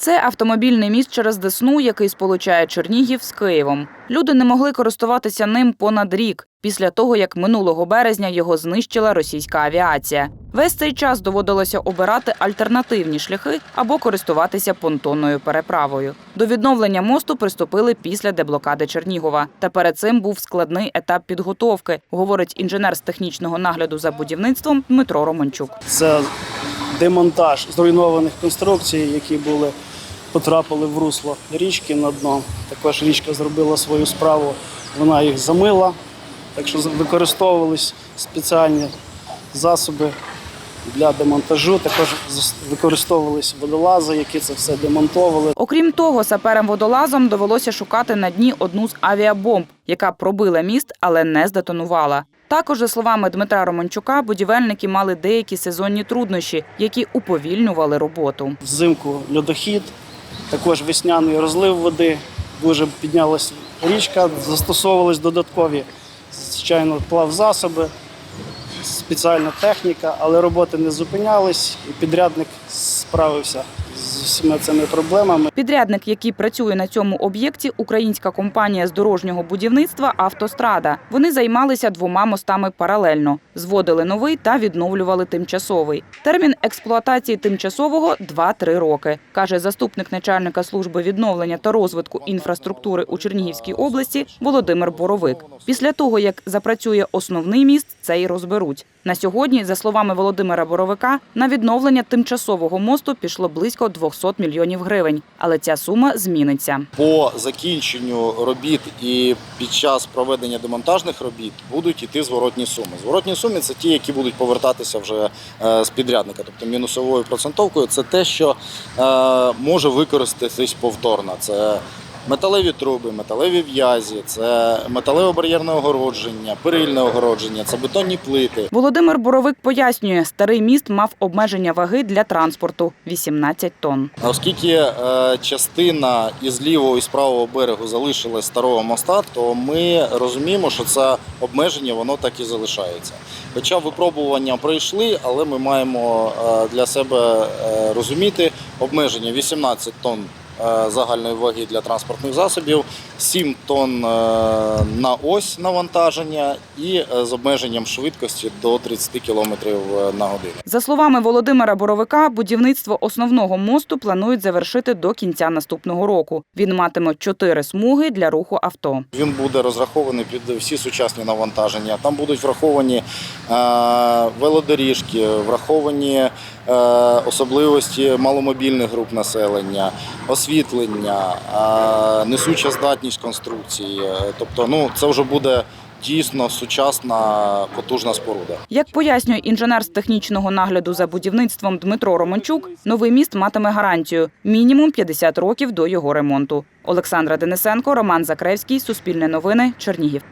Це автомобільний міст через Десну, який сполучає Чернігів з Києвом. Люди не могли користуватися ним понад рік після того, як минулого березня його знищила російська авіація. Весь цей час доводилося обирати альтернативні шляхи або користуватися понтонною переправою. До відновлення мосту приступили після деблокади Чернігова. Та перед цим був складний етап підготовки, говорить інженер з технічного нагляду за будівництвом Дмитро Романчук. Це демонтаж зруйнованих конструкцій, які були потрапили в русло річки на дно. Також річка зробила свою справу, вона їх замила, так що використовувались спеціальні засоби для демонтажу. Також використовувались водолази, які це все демонтовували. Окрім того, саперам-водолазам довелося шукати на дні одну з авіабомб, яка пробила міст, але не здетонувала. Також, за словами Дмитра Романчука, будівельники мали деякі сезонні труднощі, які уповільнювали роботу. Взимку льодохід, також весняний розлив води. Дуже піднялась річка, застосовувались додаткові, звичайно, плавзасоби, спеціальна техніка, але роботи не зупинялись, і підрядник справився з усіма цими проблемами. Підрядник, який працює на цьому об'єкті, українська компанія з дорожнього будівництва Автострада. Вони займалися двома мостами паралельно, зводили новий та відновлювали тимчасовий. Термін експлуатації тимчасового 2-3 роки, каже заступник начальника служби відновлення та розвитку інфраструктури у Чернігівській області Володимир Боровик. Після того, як запрацює основний міст, це й розберуть. На сьогодні, за словами Володимира Боровика, на відновлення тимчасового мосту пішло близько 200 мільйонів гривень, але ця сума зміниться. по закінченню робіт і під час проведення демонтажних робіт будуть йти зворотні суми. Зворотні суми це ті, які будуть повертатися вже е, з підрядника, тобто мінусовою процентовкою. Це те, що е, може використатись повторно. Це металеві труби, металеві в'язі, це металеве бар'єрне огородження, перильне огородження, це бетонні плити. Володимир Боровик пояснює, старий міст мав обмеження ваги для транспорту 18 тонн. Оскільки е, частина із лівого і з правого берегу залишилась старого моста, то ми розуміємо, що це обмеження воно так і залишається. Хоча випробування пройшли, але ми маємо е, для себе е, розуміти обмеження 18 тонн загальної ваги для транспортних засобів, 7 тонн е, на ось навантаження і е, з обмеженням швидкості до 30 км на годину. За словами Володимира Боровика, будівництво основного мосту планують завершити до кінця наступного року. Він матиме чотири смуги для руху авто. Він буде розрахований під всі сучасні навантаження. Там будуть враховані е, велодоріжки, враховані е, особливості маломобільних груп населення, освітлення, несуча здатність конструкції. Тобто, ну це вже буде дійсно сучасна потужна споруда. Як пояснює інженер з технічного нагляду за будівництвом Дмитро Романчук, новий міст матиме гарантію мінімум 50 років до його ремонту. Олександра Денисенко, Роман Закревський, Суспільне новини, Чернігів.